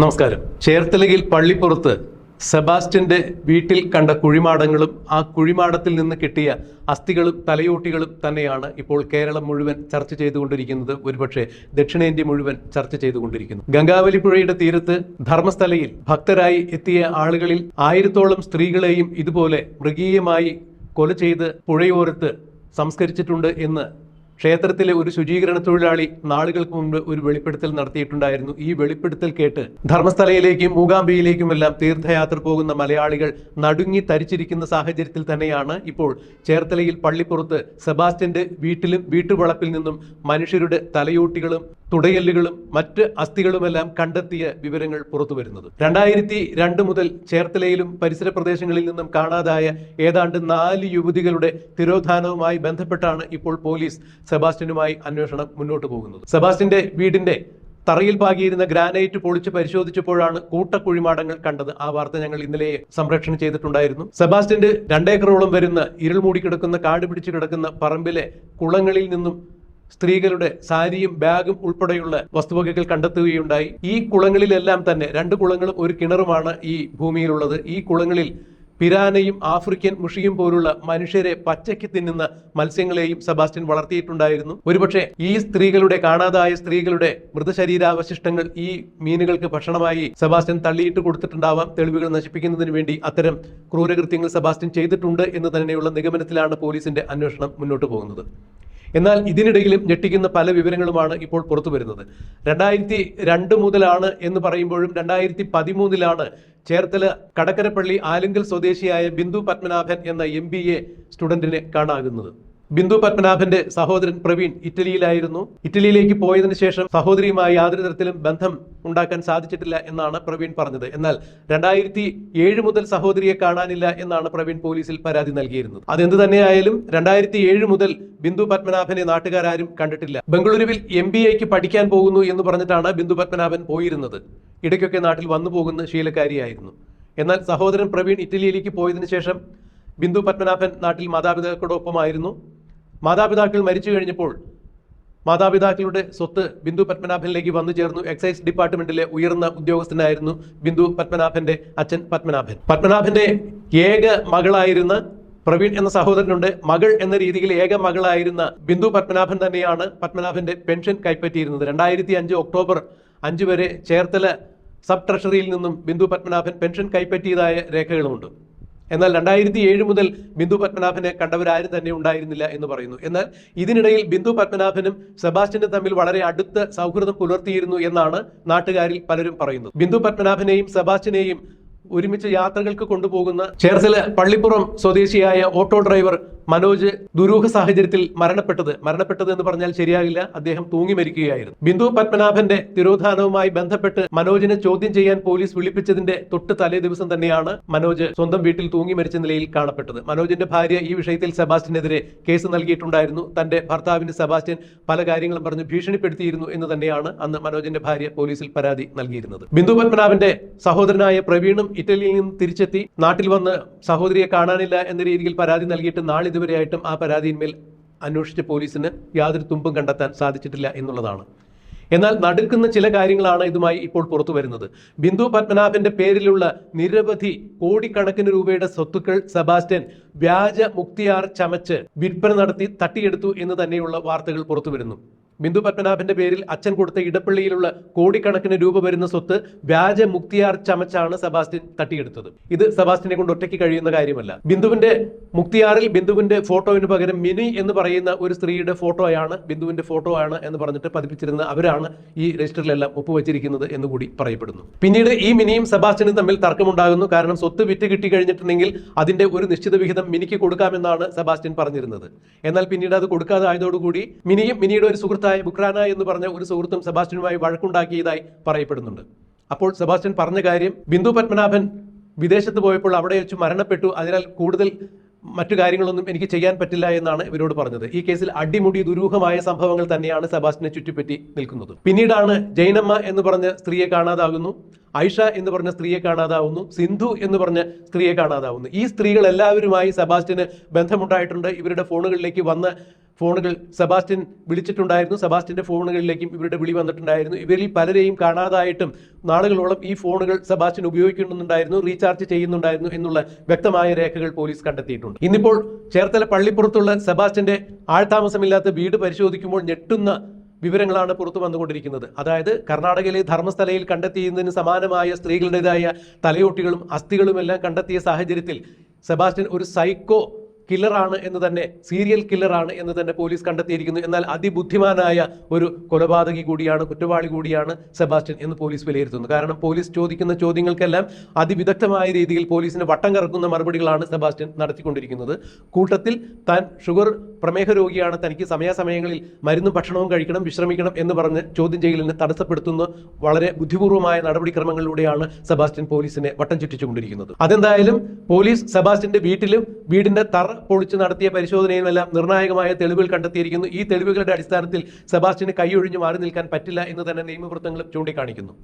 നമസ്കാരം. ചേർത്തലയിൽ പള്ളിപ്പുറത്ത് സെബാസ്റ്റ്യന്റെ വീട്ടിൽ കണ്ട കുഴിമാടങ്ങളും ആ കുഴിമാടത്തിൽ നിന്ന് കിട്ടിയ അസ്ഥികളും തലയോട്ടികളും തന്നെയാണ് ഇപ്പോൾ കേരളം മുഴുവൻ ചർച്ച ചെയ്തുകൊണ്ടിരിക്കുന്നത്. ഒരുപക്ഷെ ദക്ഷിണേന്ത്യ മുഴുവൻ ചർച്ച ചെയ്തുകൊണ്ടിരിക്കുന്നു. ഗംഗാവലി പുഴയുടെ തീരത്ത് ധർമ്മസ്ഥലയിൽ ഭക്തരായി എത്തിയ ആളുകളിൽ ആയിരത്തോളം സ്ത്രീകളെയും ഇതുപോലെ മൃഗീയമായി കൊല ചെയ്ത് പുഴയോരത്ത് സംസ്കരിച്ചിട്ടുണ്ട് എന്ന് ക്ഷേത്രത്തിലെ ഒരു ശുചീകരണ തൊഴിലാളി നാളുകൾക്ക് മുമ്പ് ഒരു വെളിപ്പെടുത്തൽ നടത്തിയിട്ടുണ്ടായിരുന്നു. ഈ വെളിപ്പെടുത്തൽ കേട്ട് ധർമ്മസ്ഥലയിലേക്കും മൂകാംബിയിലേക്കുമെല്ലാം തീർത്ഥയാത്ര പോകുന്ന മലയാളികൾ നടുങ്ങി തരിച്ചിരിക്കുന്ന സാഹചര്യത്തിൽ തന്നെയാണ് ഇപ്പോൾ ചേർത്തലയിൽ പള്ളിപ്പുറത്ത് സെബാസ്റ്റ്യന്റെ വീട്ടിലും വീട്ടുവളപ്പിൽ നിന്നും മനുഷ്യരുടെ തലയോട്ടികളും തുടയല്ലുകളും മറ്റ് അസ്ഥികളുമെല്ലാം കണ്ടെത്തിയ വിവരങ്ങൾ പുറത്തു വരുന്നത് രണ്ടായിരത്തി രണ്ട് മുതൽ ചേർത്തലയിലും പരിസര പ്രദേശങ്ങളിൽ നിന്നും കാണാതായ ഏതാണ്ട് നാല് യുവതികളുടെ തിരോധാനവുമായി ബന്ധപ്പെട്ടാണ് ഇപ്പോൾ പോലീസ് സെബാസ്റ്റ്യനുമായി അന്വേഷണം മുന്നോട്ട് പോകുന്നത്. സെബാസ്റ്റ്യന്റെ വീടിന്റെ തറയിൽ പാകിയിരുന്ന ഗ്രാനൈറ്റ് പൊളിച്ച് പരിശോധിച്ചപ്പോഴാണ് കൂട്ടക്കുഴിമാടങ്ങൾ കണ്ടത്. ആ വാർത്ത ഞങ്ങൾ ഇന്നലെ സംപ്രേഷണം ചെയ്തിട്ടുണ്ടായിരുന്നു. സെബാസ്റ്റ്യന്റെ രണ്ടേക്കറോളം വരുന്ന ഇരുൾ മൂടി കിടക്കുന്ന കാട് പിടിച്ചു കിടക്കുന്ന പറമ്പിലെ കുളങ്ങളിൽ നിന്നും സ്ത്രീകളുടെ സാരിയും ബാഗും ഉൾപ്പെടെയുള്ള വസ്തുവകകൾ കണ്ടെത്തുകയുണ്ടായി. ഈ കുളങ്ങളിലെല്ലാം തന്നെ രണ്ട് കുളങ്ങളും ഒരു കിണറുമാണ് ഈ ഭൂമിയിലുള്ളത്. ഈ കുളങ്ങളിൽ പിരാനയും ആഫ്രിക്കൻ മുഷിയും പോലുള്ള മനുഷ്യരെ പച്ചയ്ക്ക് തിന്നുന്ന മത്സ്യങ്ങളെയും സെബാസ്റ്റ്യൻ വളർത്തിയിട്ടുണ്ടായിരുന്നു. ഒരുപക്ഷെ ഈ സ്ത്രീകളുടെ കാണാതായ സ്ത്രീകളുടെ മൃതശരീരാവശിഷ്ടങ്ങൾ ഈ മീനുകൾക്ക് ഭക്ഷണമായി സെബാസ്റ്റ്യൻ തള്ളിയിട്ട് കൊടുത്തിട്ടുണ്ടാവാം. തെളിവുകൾ നശിപ്പിക്കുന്നതിന് വേണ്ടി അത്തരം ക്രൂരകൃത്യങ്ങൾ സെബാസ്റ്റ്യൻ ചെയ്തിട്ടുണ്ട് എന്ന് തന്നെയുള്ള നിഗമനത്തിലാണ് പോലീസിന്റെ അന്വേഷണം മുന്നോട്ട് പോകുന്നത്. എന്നാൽ ഇതിനിടയിലും ഞെട്ടിക്കുന്ന പല വിവരങ്ങളുമാണ് ഇപ്പോൾ പുറത്തു വരുന്നത്. രണ്ടായിരത്തി രണ്ട് മുതലാണ് എന്ന് പറയുമ്പോഴും രണ്ടായിരത്തി പതിമൂന്നിലാണ് ചേർത്തല കടക്കരപ്പള്ളി ആലുങ്കൽ സ്വദേശിയായ ബിന്ദു പത്മനാഭൻ എന്ന എം ബി എ സ്റ്റുഡന്റിനെ കാണാകുന്നത്. ബിന്ദു പത്മനാഭന്റെ സഹോദരൻ പ്രവീൺ ഇറ്റലിയിലായിരുന്നു. ഇറ്റലിയിലേക്ക് പോയതിനു ശേഷം സഹോദരിയുമായി യാതൊരു തരത്തിലും ബന്ധം ഉണ്ടാക്കാൻ സാധിച്ചിട്ടില്ല എന്നാണ് പ്രവീൺ പറഞ്ഞത്. എന്നാൽ രണ്ടായിരത്തി ഏഴ് മുതൽ സഹോദരിയെ കാണാനില്ല എന്നാണ് പ്രവീൺ പോലീസിൽ പരാതി നൽകിയിരുന്നത്. അതെന്ത് തന്നെയായാലും രണ്ടായിരത്തി ഏഴ് മുതൽ ബിന്ദു പത്മനാഭനെ നാട്ടുകാരും കണ്ടിട്ടില്ല. ബംഗളൂരുവിൽ എം ബി എക്ക് പഠിക്കാൻ പോകുന്നു എന്ന് പറഞ്ഞിട്ടാണ് ബിന്ദു പത്മനാഭൻ പോയിരുന്നത്. ഇടയ്ക്കൊക്കെ നാട്ടിൽ വന്നു പോകുന്ന ശീലക്കാരിയായിരുന്നു. എന്നാൽ സഹോദരൻ പ്രവീൺ ഇറ്റലിയിലേക്ക് പോയതിനു ശേഷം ബിന്ദു പത്മനാഭൻ നാട്ടിൽ മാതാപിതാക്കളോടൊപ്പമായിരുന്നു. മാതാപിതാക്കൾ മരിച്ചു കഴിഞ്ഞപ്പോൾ മാതാപിതാക്കളുടെ സ്വത്ത് ബിന്ദു പത്മനാഭനിലേക്ക് വന്നു ചേർന്നു. എക്സൈസ് ഡിപ്പാർട്ട്മെന്റിലെ ഉയർന്ന ഉദ്യോഗസ്ഥനായിരുന്നു ബിന്ദു പത്മനാഭന്റെ അച്ഛൻ പത്മനാഭൻ. പത്മനാഭന്റെ ഏക മകളായിരുന്ന പ്രവീൺ എന്ന സഹോദരനുണ്ട്. മകൾ എന്ന രീതിയിൽ ഏക മകളായിരുന്ന ബിന്ദു പത്മനാഭൻ തന്നെയാണ് പത്മനാഭന്റെ പെൻഷൻ കൈപ്പറ്റിയിരുന്നത്. രണ്ടായിരത്തി അഞ്ച് ഒക്ടോബർ അഞ്ച് വരെ ചേർത്തല സബ് ട്രഷറിയിൽ നിന്നും ബിന്ദു പത്മനാഭൻ പെൻഷൻ കൈപ്പറ്റിയതായ രേഖകളുമുണ്ട്. എന്നാൽ രണ്ടായിരത്തി ഏഴ് മുതൽ ബിന്ദു പത്മനാഭനെ കണ്ടവരാരും തന്നെ ഉണ്ടായിരുന്നില്ല എന്ന് പറയുന്നു. എന്നാൽ ഇതിനിടയിൽ ബിന്ദു പത്മനാഭനും സെബാസ്റ്റ്യനും തമ്മിൽ വളരെ അടുത്ത സൗഹൃദം പുലർത്തിയിരുന്നു എന്നാണ് നാട്ടുകാരിൽ പലരും പറയുന്നത്. ബിന്ദു പത്മനാഭനെയും സെബാസ്റ്റ്യനെയും ഒരുമിച്ച് യാത്രകൾക്ക് കൊണ്ടുപോകുന്ന ചേർത്തല പള്ളിപ്പുറം സ്വദേശിയായ ഓട്ടോ ഡ്രൈവർ മനോജ് ദുരൂഹ സാഹചര്യത്തിൽ മരണപ്പെട്ടത്. മരണപ്പെട്ടത് എന്ന് പറഞ്ഞാൽ ശരിയാകില്ല. അദ്ദേഹം തൂങ്ങി മരിക്കുകയായിരുന്നു. ബിന്ദു പത്മനാഭന്റെ തിരോധാനവുമായി ബന്ധപ്പെട്ട് മനോജിനെ ചോദ്യം ചെയ്യാൻ പോലീസ് വിളിപ്പിച്ചതിന്റെ തൊട്ട് തലേ ദിവസം തന്നെയാണ് മനോജ് സ്വന്തം വീട്ടിൽ തൂങ്ങി മരിച്ച നിലയിൽ കാണപ്പെട്ടത്. മനോജിന്റെ ഭാര്യ ഈ വിഷയത്തിൽ സെബാസ്റ്റ്യനെതിരെ കേസ് നൽകിയിട്ടുണ്ടായിരുന്നു. തന്റെ ഭർത്താവിന്റെ സെബാസ്റ്റ്യൻ പല കാര്യങ്ങളും പറഞ്ഞ് ഭീഷണിപ്പെടുത്തിയിരുന്നു എന്ന് തന്നെയാണ് അന്ന് മനോജിന്റെ ഭാര്യ പോലീസിൽ പരാതി നൽകിയിരുന്നത്. ബിന്ദു പത്മനാഭന്റെ സഹോദരനായ പ്രവീണും ഇറ്റലിയിൽ നിന്ന് തിരിച്ചെത്തി. നാട്ടിൽ വന്ന് സഹോദരിയെ കാണാനില്ല എന്ന രീതിയിൽ പരാതി നൽകിയിട്ട് നാളിതുവരെയായിട്ടും ആ പരാതിയിന്മേൽ അന്വേഷിച്ച പോലീസിന് യാതൊരു തുമ്പും കണ്ടെത്താൻ സാധിച്ചിട്ടില്ല എന്നുള്ളതാണ്. എന്നാൽ നടുക്കുന്ന ചില കാര്യങ്ങളാണ് ഇതുമായി ഇപ്പോൾ പുറത്തു വരുന്നത്. ബിന്ദു പത്മനാഭന്റെ പേരിലുള്ള നിരവധി കോടിക്കണക്കിന് രൂപയുടെ സ്വത്തുക്കൾ സെബാസ്റ്റ്യൻ വ്യാജ മുക്തിയാർ ചമച്ച് വിൽപ്പന നടത്തി തട്ടിയെടുത്തു എന്ന് തന്നെയുള്ള വാർത്തകൾ പുറത്തു വരുന്നു. ബിന്ദു പത്മനാഭന്റെ പേരിൽ അച്ഛൻ കൊടുത്ത ഇടപ്പള്ളിയിലുള്ള കോടിക്കണക്കിന് രൂപ വരുന്ന സ്വത്ത് വ്യാജ മുക്തിയാർ ചമച്ചാണ് സെബാസ്റ്റ്യൻ തട്ടിയെടുത്തത്. ഇത് സെബാസ്റ്റ്യനെ കൊണ്ട് ഒറ്റയ്ക്ക് കഴിയുന്ന കാര്യമല്ല. ബിന്ദുവിന്റെ മുക്തിയാറിൽ ബിന്ദുവിന്റെ ഫോട്ടോവിന് പകരം മിനി എന്ന് പറയുന്ന ഒരു സ്ത്രീയുടെ ഫോട്ടോയാണ് ബിന്ദുവിന്റെ ഫോട്ടോ ആണ് എന്ന് പറഞ്ഞിട്ട് പതിപ്പിച്ചിരുന്ന അവരാണ് ഈ രജിസ്റ്ററിലെല്ലാം ഒപ്പുവച്ചിരിക്കുന്നത് എന്ന് കൂടി പറയപ്പെടുന്നു. പിന്നീട് ഈ മിനിയും സെബാസ്റ്റ്യനും തമ്മിൽ തർക്കമുണ്ടാകുന്നു. കാരണം സ്വത്ത് വിറ്റ് കിട്ടി കഴിഞ്ഞിട്ടുണ്ടെങ്കിൽ അതിന്റെ ഒരു നിശ്ചിത വിഹിതം മിനിക്ക് കൊടുക്കാമെന്നാണ് സെബാസ്റ്റ്യൻ പറഞ്ഞിരുന്നത്. എന്നാൽ പിന്നീട് അത് കൊടുക്കാതെ ആയതോടുകൂടി മിനിയും മിനിയുടെ ഒരു സുഹൃത്തായ ബുക്രാന എന്ന് പറഞ്ഞ ഒരു സുഹൃത്തും സെബാസ്റ്റ്യനുമായി വഴക്കുണ്ടാക്കിയതായി പറയപ്പെടുന്നുണ്ട്. അപ്പോൾ സെബാസ്റ്റ്യൻ പറഞ്ഞ കാര്യം ബിന്ദു പത്മനാഭൻ വിദേശത്ത് പോയപ്പോൾ അവിടെ വെച്ച് മരണപ്പെട്ടു. അതിനാൽ കൂടുതൽ മറ്റു കാര്യങ്ങളൊന്നും എനിക്ക് ചെയ്യാൻ പറ്റില്ല എന്നാണ് ഇവരോട് പറഞ്ഞത്. ഈ കേസിൽ അടിമുടി ദുരൂഹമായ സംഭവങ്ങൾ തന്നെയാണ് സെബാസ്റ്റിനെ ചുറ്റിപ്പറ്റി നിൽക്കുന്നത്. പിന്നീടാണ് ജൈനമ്മ എന്ന് പറഞ്ഞ സ്ത്രീയെ കാണാതാകുന്നു. ഐഷ എന്ന് പറഞ്ഞ സ്ത്രീയെ കാണാതാവുന്നു. സിന്ധു എന്ന് പറഞ്ഞ സ്ത്രീയെ കാണാതാവുന്നു. ഈ സ്ത്രീകൾ എല്ലാവരുമായി സെബാസ്റ്റിന് ബന്ധമുണ്ടായിട്ടുണ്ട്. ഇവരുടെ ഫോണുകളിലേക്ക് വന്ന ഫോണുകൾ സെബാസ്റ്റ്യൻ വിളിച്ചിട്ടുണ്ടായിരുന്നു. സെബാസ്റ്റ്യന്റെ ഫോണുകളിലേക്കും ഇവരുടെ വിളി വന്നിട്ടുണ്ടായിരുന്നു. ഇവരിൽ പലരെയും കാണാതായിട്ടും നാളുകളോളം ഈ ഫോണുകൾ സെബാസ്റ്റ്യൻ ഉപയോഗിക്കുന്നുണ്ടായിരുന്നു റീചാർജ് ചെയ്യുന്നുണ്ടായിരുന്നു എന്നുള്ള വ്യക്തമായ രേഖകൾ പോലീസ് കണ്ടെത്തിയിട്ടുണ്ട്. ഇന്നിപ്പോൾ ചേർത്തല പള്ളിപ്പുറത്തുള്ള സെബാസ്റ്റ്യന്റെ ആൾതാമസമില്ലാത്ത വീട് പരിശോധിക്കുമ്പോൾ ഞെട്ടുന്ന വിവരങ്ങളാണ് പുറത്തു വന്നുകൊണ്ടിരിക്കുന്നത്. അതായത് കർണാടകയിലെ ധർമ്മസ്ഥലയിൽ കണ്ടെത്തിയതിന് സമാനമായ സ്ത്രീകളുടേതായ തലയോട്ടികളും അസ്ഥികളുമെല്ലാം കണ്ടെത്തിയ സാഹചര്യത്തിൽ സെബാസ്റ്റ്യൻ ഒരു സൈക്കോ കില്ലറാണ് എന്ന് തന്നെ സീരിയൽ കില്ലറാണ് എന്ന് തന്നെ പോലീസ് കണ്ടെത്തിയിരിക്കുന്നു. എന്നാൽ അതിബുദ്ധിമാനായ ഒരു കൊലപാതകി കൂടിയാണ് കുറ്റവാളി കൂടിയാണ് സെബാസ്റ്റ്യൻ എന്ന് പോലീസ് വിലയിരുത്തുന്നു. കാരണം പോലീസ് ചോദിക്കുന്ന ചോദ്യങ്ങൾക്കെല്ലാം അതിവിദഗ്ധമായ രീതിയിൽ പോലീസിന് വട്ടം കറക്കുന്ന മറുപടികളാണ് സെബാസ്റ്റ്യൻ നടത്തിക്കൊണ്ടിരിക്കുന്നത്. കൂട്ടത്തിൽ താൻ ഷുഗർ പ്രമേഹ രോഗിയാണ് തനിക്ക് സമയാസമയങ്ങളിൽ മരുന്നും ഭക്ഷണവും കഴിക്കണം വിശ്രമിക്കണം എന്ന് പറഞ്ഞ് ചോദ്യം ചെയ്യലിനെ തടസ്സപ്പെടുത്തുന്ന വളരെ ബുദ്ധിപൂർവമായ നടപടിക്രമങ്ങളിലൂടെയാണ് സെബാസ്റ്റ്യൻ പോലീസിനെ വട്ടം ചുറ്റിച്ചുകൊണ്ടിരിക്കുന്നത്. അതെന്തായാലും പോലീസ് സെബാസ്റ്റ്യന്റെ വീട്ടിലും വീടിന്റെ തറ പൊളിച്ച് നടത്തിയ പരിശോധനയിലെല്ലാം നിർണായകമായ തെളിവുകൾ കണ്ടെത്തിയിരിക്കുന്നു. ഈ തെളിവുകളുടെ അടിസ്ഥാനത്തിൽ സെബാസ്റ്റിന് കൈയൊഴിഞ്ഞു മാറി നിൽക്കാൻ പറ്റില്ല എന്ന് തന്നെ നിയമവൃത്തങ്ങൾ ചൂണ്ടിക്കാണിക്കുന്നു.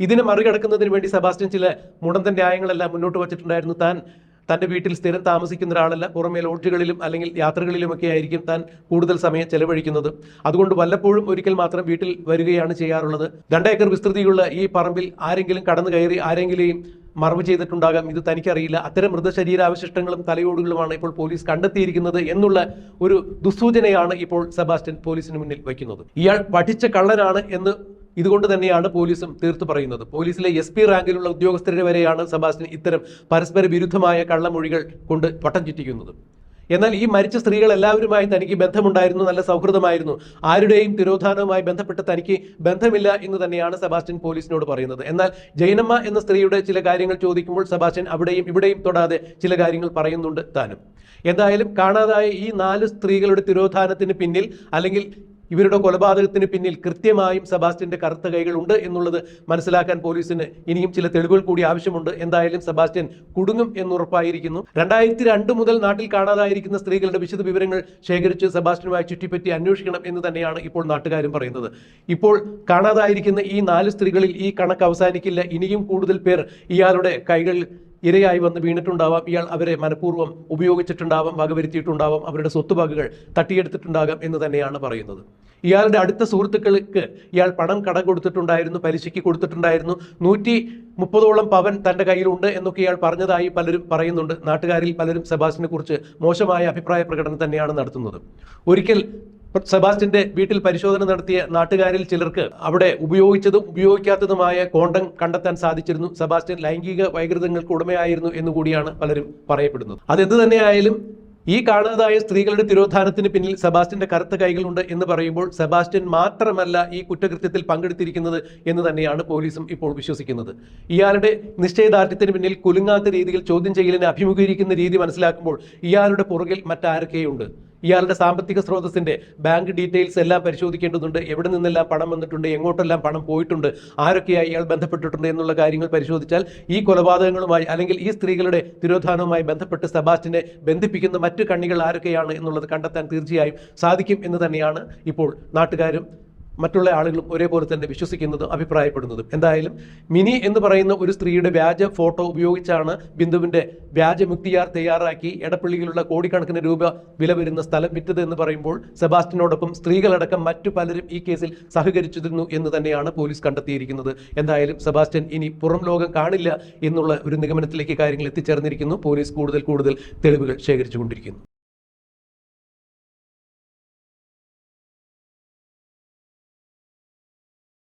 ഇതിനെ മറികടക്കുന്നതിന് വേണ്ടി സെബാസ്റ്റ്യൻ ചില മുടന്തൻ ന്യായങ്ങളെല്ലാം മുന്നോട്ട് വച്ചിട്ടുണ്ടായിരുന്നു. താൻ തന്റെ വീട്ടിൽ സ്ഥിരം താമസിക്കുന്ന ഒരാളല്ല. പുറമേ ലോഡ്ജുകളിലും അല്ലെങ്കിൽ യാത്രകളിലുമൊക്കെ ആയിരിക്കും താൻ കൂടുതൽ സമയം ചെലവഴിക്കുന്നത്. അതുകൊണ്ട് വല്ലപ്പോഴും ഒരിക്കൽ മാത്രം വീട്ടിൽ വരികയാണ് ചെയ്യാറുള്ളത്. രണ്ടേക്കർ വിസ്തൃതിയുള്ള ഈ പറമ്പിൽ ആരെങ്കിലും കടന്നു കയറി ആരെങ്കിലും മറവ് ചെയ്തിട്ടുണ്ടാകാം. ഇത് തനിക്കറിയില്ല. അത്തരം മൃതശരീരാവശിഷ്ടങ്ങളും തലയോടുകളുമാണ് ഇപ്പോൾ പോലീസ് കണ്ടെത്തിയിരിക്കുന്നത് എന്നുള്ള ഒരു ദുസ്സൂചനയാണ് ഇപ്പോൾ സെബാസ്റ്റ്യൻ പോലീസിന് മുന്നിൽ വയ്ക്കുന്നത്. ഇയാൾ പഠിച്ച കള്ളനാണ് എന്ന് ഇതുകൊണ്ട് തന്നെയാണ് പോലീസും തീർത്തു പറയുന്നത്. പോലീസിലെ എസ് പി റാങ്കിലുള്ള ഉദ്യോഗസ്ഥരെ വരെയാണ് സെബാസ്റ്റ്യൻ ഇത്തരം പരസ്പര വിരുദ്ധമായ കള്ളമൊഴികൾ കൊണ്ട് വട്ടം ചുറ്റിക്കുന്നത്. എന്നാൽ ഈ മരിച്ച സ്ത്രീകൾ എല്ലാവരുമായി തനിക്ക് ബന്ധമുണ്ടായിരുന്നു നല്ല സൗഹൃദമായിരുന്നു. ആരുടെയും തിരോധാനവുമായി ബന്ധപ്പെട്ട് തനിക്ക് ബന്ധമില്ല എന്ന് തന്നെയാണ് സെബാസ്റ്റ്യൻ പോലീസിനോട് പറയുന്നത്. എന്നാൽ ജൈനമ്മ എന്ന സ്ത്രീയുടെ ചില കാര്യങ്ങൾ ചോദിക്കുമ്പോൾ സെബാസ്റ്റ്യൻ അവിടെയും ഇവിടെയും തൊടാതെ ചില കാര്യങ്ങൾ പറയുന്നുണ്ട് താനും. എന്തായാലും കാണാതായ ഈ നാല് സ്ത്രീകളുടെ തിരോധാനത്തിന് പിന്നിൽ അല്ലെങ്കിൽ ഇവരുടെ കൊലപാതകത്തിന് പിന്നിൽ കൃത്യമായും സെബാസ്റ്റ്യന്റെ കറുത്ത കൈകൾ ഉണ്ട് എന്നുള്ളത് മനസ്സിലാക്കാൻ പോലീസിന് ഇനിയും ചില തെളിവുകൾ കൂടി ആവശ്യമുണ്ട്. എന്തായാലും സെബാസ്റ്റ്യൻ കുടുങ്ങും എന്നുറപ്പായിരിക്കുന്നു. രണ്ടായിരത്തി രണ്ട് മുതൽ നാട്ടിൽ കാണാതായിരിക്കുന്ന സ്ത്രീകളുടെ വിശദ വിവരങ്ങൾ ശേഖരിച്ച് സെബാസ്റ്റ്യനുമായി ചുറ്റിപ്പറ്റി അന്വേഷിക്കണം എന്ന് തന്നെയാണ് ഇപ്പോൾ നാട്ടുകാരും പറയുന്നത്. ഇപ്പോൾ കാണാതായിരിക്കുന്ന ഈ നാല് സ്ത്രീകളിൽ ഈ കണക്ക് അവസാനിക്കില്ല. ഇനിയും കൂടുതൽ പേർ ഇയാളുടെ കൈകൾ ഇരയായി വന്ന് വീണിട്ടുണ്ടാവാം. ഇയാൾ അവരെ മനഃപൂർവം ഉപയോഗിച്ചിട്ടുണ്ടാവാം വകവരുത്തിയിട്ടുണ്ടാവാം. അവരുടെ സ്വത്തുവകകൾ തട്ടിയെടുത്തിട്ടുണ്ടാകാം എന്ന് തന്നെയാണ് പറയുന്നത്. ഇയാളുടെ അടുത്ത സുഹൃത്തുക്കൾക്ക് ഇയാൾ പണം കടം കൊടുത്തിട്ടുണ്ടായിരുന്നു പലിശയ്ക്ക് കൊടുത്തിട്ടുണ്ടായിരുന്നു. നൂറ്റി മുപ്പതോളം പവൻ തന്റെ കയ്യിലുണ്ട് എന്നൊക്കെ ഇയാൾ പറഞ്ഞതായി പലരും പറയുന്നുണ്ട്. നാട്ടുകാരിൽ പലരും സെബാസ്റ്റിനെ കുറിച്ച് മോശമായ അഭിപ്രായ പ്രകടനം തന്നെയാണ് നടത്തുന്നത്. ഒരിക്കൽ സെബാസ്റ്റ്യന്റെ വീട്ടിൽ പരിശോധന നടത്തിയ നാട്ടുകാരിൽ ചിലർക്ക് അവിടെ ഉപയോഗിച്ചതും ഉപയോഗിക്കാത്തതുമായ കോണ്ടം കണ്ടെത്താൻ സാധിച്ചിരുന്നു. സെബാസ്റ്റ്യൻ ലൈംഗിക വൈകൃതങ്ങൾക്ക് ഉടമയായിരുന്നു എന്ന് കൂടിയാണ് പലരും പറയപ്പെടുന്നത്. അതെന്ത് തന്നെയായാലും ഈ കാണാതായ സ്ത്രീകളുടെ തിരോധാനത്തിന് പിന്നിൽ സെബാസ്റ്റ്യന്റെ കറുത്ത കൈകളുണ്ട് എന്ന് പറയുമ്പോൾ സെബാസ്റ്റ്യൻ മാത്രമല്ല ഈ കുറ്റകൃത്യത്തിൽ പങ്കെടുത്തിരിക്കുന്നത് എന്ന് തന്നെയാണ് പോലീസും ഇപ്പോൾ വിശ്വസിക്കുന്നത്. ഇയാളുടെ നിശ്ചയദാർഢ്യത്തിന് പിന്നിൽ കുലുങ്ങാത്ത രീതിയിൽ ചോദ്യം ചെയ്യലിനെ അഭിമുഖീകരിക്കുന്ന രീതി മനസ്സിലാക്കുമ്പോൾ ഇയാളുടെ പുറകിൽ മറ്റാരൊക്കെയുണ്ട്? ഇയാളുടെ സാമ്പത്തിക സ്രോതസ്സിന്റെ ബാങ്ക് ഡീറ്റെയിൽസ് എല്ലാം പരിശോധിക്കേണ്ടതുണ്ട്. എവിടെ നിന്നെല്ലാം പണം വന്നിട്ടുണ്ട് എങ്ങോട്ടെല്ലാം പണം പോയിട്ടുണ്ട് ആരൊക്കെയായി ഇയാൾ ബന്ധപ്പെട്ടിട്ടുണ്ട് എന്നുള്ള കാര്യങ്ങൾ പരിശോധിച്ചാൽ ഈ കൊലപാതകങ്ങളുമായി അല്ലെങ്കിൽ ഈ സ്ത്രീകളുടെ തിരോധാനവുമായി ബന്ധപ്പെട്ട് സെബാസ്റ്റിനെ ബന്ധിപ്പിക്കുന്ന മറ്റു കണ്ണികൾ ആരൊക്കെയാണ് എന്നുള്ളത് കണ്ടെത്താൻ തീർച്ചയായും സാധിക്കും എന്ന് തന്നെയാണ് ഇപ്പോൾ നാട്ടുകാരും മറ്റുള്ള ആളുകളും ഒരേപോലെ തന്നെ വിശ്വസിക്കുന്നതും അഭിപ്രായപ്പെടുന്നതും. എന്തായാലും മിനി എന്ന് പറയുന്ന ഒരു സ്ത്രീയുടെ വ്യാജ ഫോട്ടോ ഉപയോഗിച്ചാണ് ബിന്ദുവിന്റെ വ്യാജ മുക്തിയാർ തയ്യാറാക്കി എടപ്പള്ളിയിലുള്ള കോടിക്കണക്കിന് രൂപ വില വരുന്ന സ്ഥലം വിറ്റത് എന്ന് പറയുമ്പോൾ സെബാസ്റ്റിനോടൊപ്പം സ്ത്രീകളടക്കം മറ്റു പലരും ഈ കേസിൽ സഹകരിച്ചിരുന്നു എന്ന് തന്നെയാണ് പോലീസ് കണ്ടെത്തിയിരിക്കുന്നത്. എന്തായാലും സെബാസ്റ്റ്യൻ ഇനി പുറം ലോകം കാണില്ല എന്നുള്ള ഒരു നിഗമനത്തിലേക്ക് കാര്യങ്ങൾ എത്തിച്ചേർന്നിരിക്കുന്നു. പോലീസ് കൂടുതൽ കൂടുതൽ തെളിവുകൾ ശേഖരിച്ചുകൊണ്ടിരിക്കുന്നു.